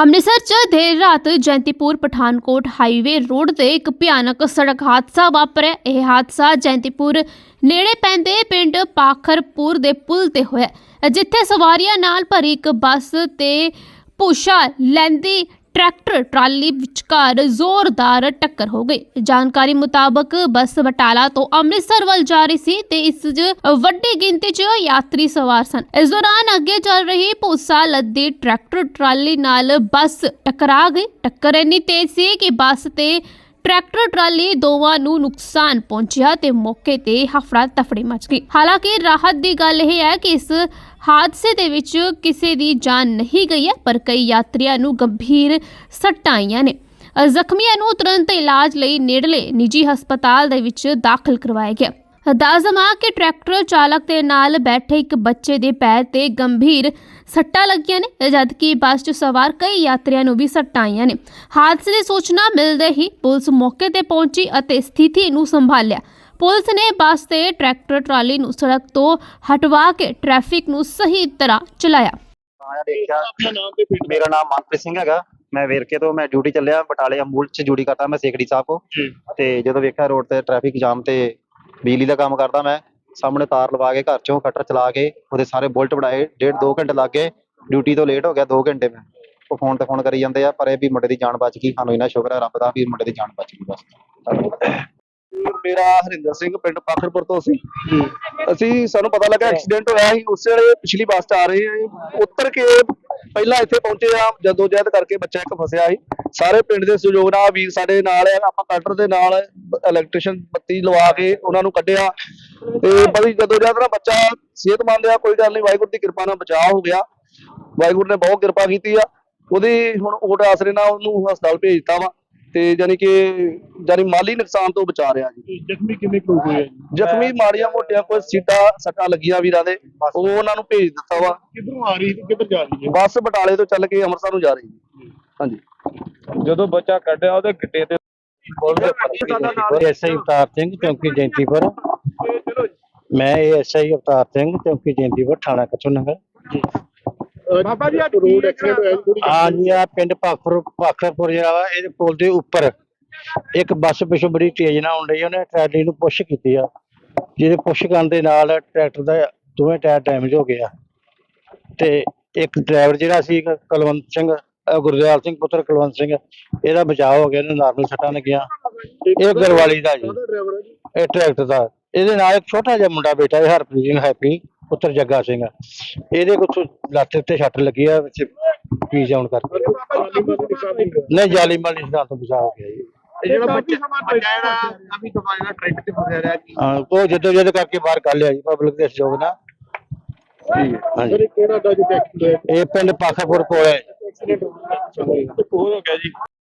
ਅੰਮ੍ਰਿਤਸਰ 'ਚ ਦੇਰ ਰਾਤ ਜੈਂਤੀਪੁਰ ਪਠਾਨਕੋਟ ਹਾਈਵੇ ਰੋਡ ਤੇ ਇੱਕ ਭਿਆਨਕ ਸੜਕ ਹਾਦਸਾ ਵਾਪਰਿਆ। ਇਹ ਹਾਦਸਾ ਜੈਂਤੀਪੁਰ ਨੇੜੇ ਪੈਂਦੇ ਪਿੰਡ ਪਾਖਰਪੁਰ ਦੇ ਪੁਲ ਤੇ ਹੋਇਆ। ਜਿੱਥੇ ਸਵਾਰੀਆਂ ਨਾਲ ਭਰੀ ਇੱਕ ਬੱਸ ਤੇ ਪੁਸ਼ਾ ਲੈਂਦੀ ਟਰੈਕਟਰ, ਟਰਾਲੀ ਵਿਚਕਾਰ ਜ਼ੋਰਦਾਰ ਟੱਕਰ ਹੋ ਗਈ। ਜਾਣਕਾਰੀ ਮੁਤਾਬਕ ਬੱਸ ਬਟਾਲਾ ਤੋਂ ਅੰਮ੍ਰਿਤਸਰ ਵੱਲ ਜਾ ਰਹੀ ਸੀ ਤੇ ਇਸ 'ਚ ਵੱਡੀ ਗਿਣਤੀ 'ਚ ਯਾਤਰੀ ਸਵਾਰ ਸਨ। ਇਸ ਦੌਰਾਨ ਅੱਗੇ ਚੱਲ ਰਹੀ ਪੂਸਾ ਲੱਦੀ ਟਰੈਕਟਰ, ਟਰਾਲੀ ਨਾਲ ਬੱਸ ਟਕਰਾ ਗਈ। ਟੱਕਰ ਇੰਨੀ ਤੇਜ਼ ਸੀ ਕਿ ਬੱਸ ਤੇ ਟਰੈਕਟਰ, ਟਰਾਲੀ ਦੋਵਾਂ ਨੂੰ ਨੁਕਸਾਨ ਪਹੁੰਚਿਆ ਤੇ ਮੌਕੇ ਤੇ ਹਫੜਾ ਤਫੜੀ ਮਚ ਗਈ। ਹਾਲਾਂਕਿ ਰਾਹਤ ਦੀ ਗੱਲ ਇਹ ਹੈ ਕਿ ਇਸ ਹਾਦਸੇ ਦੇ ਵਿੱਚ ਕਿਸੇ ਦੀ ਜਾਨ ਨਹੀਂ ਗਈ ਹੈ, ਪਰ ਕਈ ਯਾਤਰੀਆਂ ਨੂੰ ਗੰਭੀਰ ਸੱਟਾਂ ਆਈਆਂ ਨੇ। ਜ਼ਖਮੀਆਂ ਨੂੰ ਤੁਰੰਤ ਇਲਾਜ ਲਈ ਨੇੜਲੇ ਨਿੱਜੀ ਹਸਪਤਾਲ ਦੇ ਵਿੱਚ ਦਾਖਲ ਕਰਵਾਇਆ ਗਿਆ। ਦਾਜ਼ਮਾ ਕਿ ਟਰੈਕਟਰ ਚਾਲਕ ਦੇ ਨਾਲ ਬੈਠੇ ਇੱਕ ਬੱਚੇ ਦੇ ਪੈਰ ਤੇ ਗੰਭੀਰ ਸੱਟਾਂ ਲੱਗੀਆਂ ਨੇ ਜਦਕਿ ਬੱਸ 'ਚ ਸਵਾਰ ਕਈ ਯਾਤਰੀਆਂ ਨੂੰ ਵੀ ਸੱਟਾਂ ਆਈਆਂ ਨੇ। ਹਾਦਸੇ ਦੀ ਸੂਚਨਾ ਮਿਲਦੇ ਹੀ ਪੁਲਿਸ ਮੌਕੇ ਤੇ ਪਹੁੰਚੀ ਅਤੇ ਸਥਿਤੀ ਨੂੰ ਸੰਭਾਲਿਆ। ਪੁਲਿਸ ਨੇ ਬੱਸ ਤੇ ਟਰੈਕਟਰ ਟਰਾਲੀ ਨੂੰ ਸੜਕ ਤੋਂ ਹਟਵਾ ਕੇ ਟ੍ਰੈਫਿਕ ਨੂੰ ਸਹੀ ਤਰ੍ਹਾਂ ਚਲਾਇਆ। ਆਇਆ ਦੇਖਿਆ ਮੇਰਾ ਨਾਮ ਮਨਪ੍ਰੀਤ ਸਿੰਘ ਹੈਗਾ। ਮੈਂ ਵੇਰਕੇ ਤੋਂ ਮੈਂ ਡਿਊਟੀ ਚੱਲਿਆ ਬਟਾਲੇ ਅਮੂਲ ਚ ਡਿਊਟੀ ਕਰਦਾ ਮੈਂ ਸੇਖੜੀ ਸਾਹਿਬ ਕੋ ਤੇ ਜਦੋਂ ਵੇਖਿਆ ਰੋਡ ਤੇ ਟ੍ਰੈਫਿਕ ਜਾਮ ਤੇ ਬਿਜਲੀ ਦਾ ਕੰਮ ਕਰਦਾ ਮੈਂ ਸਾਹਮਣੇ ਤਾਰ ਲਵਾ ਕੇ ਘਰ ਚੋਂ ਕਟਰ ਚਲਾ ਕੇ ਉਹਦੇ ਸਾਰੇ ਬੋਲਟ ਬਣਾਏ ਡੇਢ ਦੋ ਘੰਟੇ ਲੱਗ ਗਏ ਡਿਊਟੀ ਤੋਂ ਲੇਟ ਹੋ ਗਿਆ 2 ਘੰਟੇ ਮੈਂ। ਉਹ ਫੋਨ ਤੇ ਫੋਨ ਕਰੀ ਜਾਂਦੇ ਆ ਪਰ ਇਹ ਵੀ ਮੁੰਡੇ ਦੀ ਜਾਨ ਬਚ ਗਈ ਸਾਨੂੰ ਇਹਨਾਂ ਸ਼ੁਕਰ ਹੈ ਰੱਬ ਦਾ ਵੀ ਮੁੰਡੇ ਦੀ ਜਾਨ ਬਚ ਗਈ ਬਸ। ਮੇਰਾ ਹਰਿੰਦਰ ਸਿੰਘ ਪਿੰਡ ਪਾਖਰਪੁਰ ਤੋਂ ਸੀ। ਅਸੀਂ ਸਾਨੂੰ ਪਤਾ ਲੱਗਾ ਐਕਸੀਡੈਂਟ ਹੋਇਆ ਸੀ ਉਸ ਵੇਲੇ ਪਿਛਲੀ ਬੱਸ 'ਚ ਆ ਰਹੇ ਹਾਂ ਉੱਤਰ ਕੇ ਪਹਿਲਾਂ ਇੱਥੇ ਪਹੁੰਚੇ ਆ, ਜਦੋਂ ਜਹਿਦ ਕਰਕੇ ਬੱਚਾ ਇੱਕ ਫਸਿਆ ਸੀ। ਸਾਰੇ ਪਿੰਡ ਦੇ ਸਹਿਯੋਗ ਨਾਲ ਵੀਰ ਸਾਡੇ ਨਾਲ ਆ, ਆਪਾਂ ਕਟਰ ਦੇ ਨਾਲ ਇਲੈਕਟ੍ਰੀਸ਼ੀਅਨ ਬੱਤੀ ਲਵਾ ਕੇ ਉਹਨਾਂ ਨੂੰ ਕੱਢਿਆ। ਤੇ ਬੜੀ ਜਦੋਂ ਜਹਿਦ ਨਾਲ ਬੱਚਾ ਸਿਹਤਮੰਦ ਆ, ਕੋਈ ਗੱਲ ਨਹੀਂ ਵਾਹਿਗੁਰੂ ਦੀ ਕਿਰਪਾ ਨਾਲ ਬਚਾਅ ਹੋ ਗਿਆ। ਵਾਹਿਗੁਰੂ ਨੇ ਬਹੁਤ ਕਿਰਪਾ ਕੀਤੀ ਆ। ਉਹਦੀ ਹੁਣ ਓਟ ਆਸਰੇ ਨਾਲ ਉਹਨੂੰ ਹਸਪਤਾਲ ਭੇਜ ਦਿੱਤਾ ਵਾ। ਤੇ ਜਾਨੀ ਕਿ ਜਾਨੀ ਮਾਲੀ ਨੁਕਸਾਨ ਤੋਂ ਬਚਾ ਰਿਹਾ ਜੀ। ਜ਼ਖਮੀ ਕਿੰਨੇ ਕੁ ਹੋਏ ਆ ਜੀ? ਜ਼ਖਮੀ ਮਾੜੀਆਂ ਮੋਟੀਆਂ ਕੋਈ ਸਿੱਧਾ ਸੱਟਾਂ ਲੱਗੀਆਂ ਵੀਰਾਂ ਦੇ ਉਹ ਉਹਨਾਂ ਨੂੰ ਭੇਜ ਦਿੱਤਾ ਵਾ। ਕਿੱਧਰੋਂ ਆ ਰਹੀ ਤੇ ਕਿੱਧਰ ਜਾ ਰਹੀ ਹੈ? ਬੱਸ ਬਟਾਲੇ ਤੋਂ ਚੱਲ ਕੇ ਅੰਮ੍ਰਿਤਸਰ ਨੂੰ ਜਾ ਰਹੀ ਹੈ। ਹਾਂਜੀ। ਜਦੋਂ ਬੱਚਾ ਕੱਢਿਆ ਉਹਦੇ ਗਿੱਟੇ ਤੇ ਐਸਆਈ ਅਵਤਾਰ ਸਿੰਘ ਚੌਂਕੀ ਜੈਂਤੀਪੁਰ ਮੈਂ ਐਸਆਈ ਅਵਤਾਰ ਸਿੰਘ ਚੌਂਕੀ ਜੈਂਤੀਪੁਰ ਥਾਣਾ ਕਚੂ ਨਗਰ। ਬਾਬਾ ਜੀ ਅੱਜ ਰੋਡ ਐਕਸੀਡੈਂਟ ਹੋਇਆ ਜੀ ਥੋੜੀ ਆ ਜੀ ਆ ਪਿੰਡ ਪਾਖਰ ਪਾਖਰਪੁਰ ਜਿਹੜਾ ਵਾ ਇਹਦੇ ਪੁਲ ਦੇ ਉੱਪਰ ਇੱਕ ਬੱਸ ਪਿੱਛੋਂ ਬੜੀ ਤੇਜ਼ ਨਾਲ ਆਉਣ ਰਹੀ ਉਹਨੇ ਟਰੈਲੀ ਨੂੰ ਪੁਸ਼ ਕੀਤੀ ਆ ਜਿਹਦੇ ਪੁਸ਼ ਕਰਨ ਦੇ ਨਾਲ ਟਰੈਕਟਰ ਦਾ ਦੋਵੇਂ ਟਾਇਰ ਡੈਮੇਜ ਹੋ ਗਏ ਆ। ਤੇ ਇੱਕ ਡਰਾਈਵਰ ਜਿਹੜਾ ਸੀ ਕੁਲਵੰਤ ਸਿੰਘ ਅਹ ਗੁਰਦਿਆਲ ਸਿੰਘ ਪੁੱਤਰ ਕੁਲਵੰਤ ਸਿੰਘ ਇਹਦਾ ਬਚਾਅ ਹੋ ਗਿਆ ਇਹਨੂੰ ਨਾਰਮਲ ਸੱਟਾਂ ਲੱਗੀਆਂ। ਇਹ ਗਰਵਾਲੀ ਦਾ ਜੀ। ਡਰਾਈਵਰ ਹੈ ਜੀ? ਇਹ ਟਰੈਕਟਰ ਦਾ। ਇਹਦੇ ਨਾਲ ਇੱਕ ਛੋਟਾ ਜਿਹਾ ਮੁੰਡਾ ਬੇਟਾ ਹੈ ਹਰਪ੍ਰੀਤ ਸਿੰਘ ਹੈਪੀ। ਪੁੱਤਰ ਜੱਗਾ ਸਿੰਘ। ਇਹਦੇ ਕੁਛ ਲੱਤ ਉੱਤੇ ਸੱਟ ਲੱਗੀ ਆ ਵਿੱਚ ਪੀ ਜਾਉਣ ਕਰਕੇ। ਨਹੀਂ ਜਾਲੀ ਮਾਲੀ ਨਿਸ਼ਾਨ ਤੋਂ ਬਚਾ ਹੋ ਗਿਆ ਜੀ। ਜਿਹੜਾ ਬੱਚਾ ਜਿਹੜਾ ਕਾਫੀ ਸਮਾਂ ਜਿਹੜਾ ਟਰੈਕਟਰ ਤੇ ਫਸਿਆ ਰਿਹਾ ਜੀ। ਹਾਂ ਉਹ ਜਦੋਂ ਜਦ ਕਰਕੇ ਬਾਹਰ ਕੱਢ ਲਿਆ ਜੀ ਪਬਲਿਕ ਦੇ ਸਹਿਯੋਗ ਨਾਲ। ਹਾਂਜੀ। ਇਹ ਕਿਹੜਾ ਦਾ ਜੀ ਐਕਸੀਡੈਂਟ ਇਹ ਪਿੰਡ ਪਾਖਾਪੁਰ ਕੋਲ ਹੈ। ਐਕਸੀਡੈਂਟ ਹੋ ਗਿਆ ਜੀ।